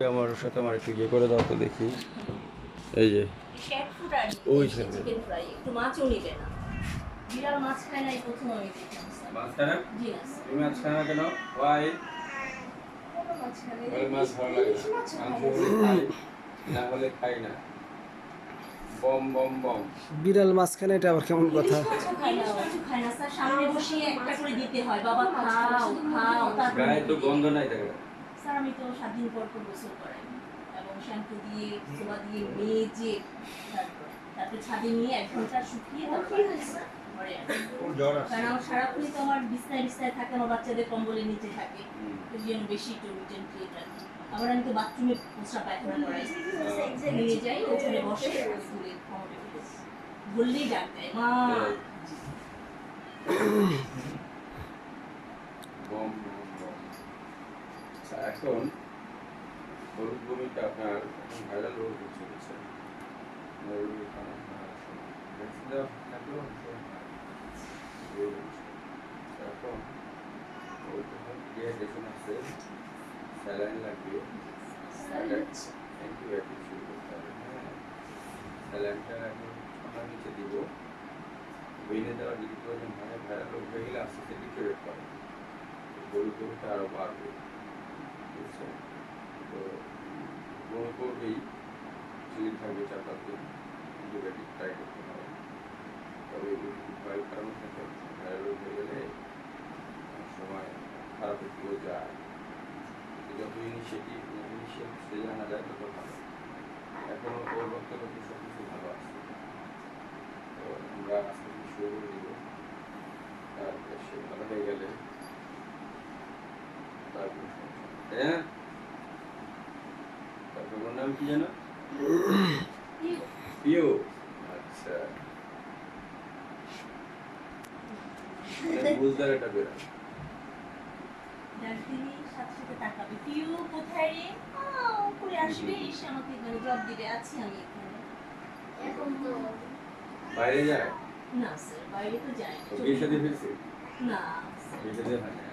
আমার সাথে আমার একটু ইয়ে করে দাও তো দেখি। এই যে। ওই ছেলে। একটু মাছও নিবে না। বিড়াল মাছ খায় না এই প্রথম আমি দেখলাম মাছ খায় না? জি না তুমি মাছ খায় না কেন? ওয়াই মাছ ওই মাছ ভালো লাগে না। হলে খাই না হলে খাই না। বম বম বম। বিড়াল মাঝখানে এটা আবার কেমন কথা। সামনে বসিয়ে একটা করে দিতে হয়। বাবা খাও খাও গায়ে তো গন্ধ নাই দেখো স্যার আমি তো সাত দিন পর পর গোসল করাই এবং শ্যাম্পু দিয়ে সোবা দিয়ে মেজে তারপর ছাদে নিয়ে এক ঘণ্টা শুকিয়ে কারণ সারাক্ষণই তো আমার বিছনায় বিছনায় থাকে আমার বাচ্চাদের কম্বলের নিচে থাকে। বেশি একটু রুটিন ক্লিন রাখি আবার আমি তো বাথরুমে পোষা পায়খানা করাই। নিয়ে যাই ওখানে বসে বললেই ডাক দেয় মা বম বম বম আচ্ছা এখন হলুদ বমিটা আপনার ভাইরাল রোগ হচ্ছে। এখন ডিহাইড্রেশন আছে স্যালাইন লাগবে। অ্যান্টিবায়োটিক শুরু করতে হবে হ্যাঁ স্যালাইনটা এখন ঠান্ডার নিচে দিব। ভেঙে দেওয়া যদি প্রয়োজন হয় ভাইরাল রোগ হয়ে গেলে আস্তে আস্তে ডিটোরেট করে। গরু গরুটা আরও বাড়বে। বুঝছেন তো বমি করবেই চিলি থাকবে দিন অ্যান্টিবায়োটিক ট্রাই করতে হবে। তবে এগুলো ভয়ের কারণ থাকে। ভাইরাল হয়ে গেলে সময় খারাপ দিকেও যায়। যত ইনিশিয়েটিভ ইনিশিয়াল স্টেজে আনা যায় তত ভালো। এখনও ওর রক্ত সব কিছু ভালো আছে। তো আমরা আস্তে আস্তে শুরু করে দিব। তারপরে সে ভালো হয়ে গেলে তারপরে। তাই না তারপর ওর নাম কি জানো পিও আচ্ছা। অনেক বুঝদার একটা বেড়া ডাক্তারি সাথে সাথে তাকাবে। পিউ কোথায় রে? উপরে আসবে? এসে আমাকে মানে জব দিবে। আছি আমি এখানে। এখন তো বাইরে যায়? না স্যার বাইরে তো যাই তো বিয়ে সাথে ফিরছে? না স্যার বিয়ে সাথে হয় না।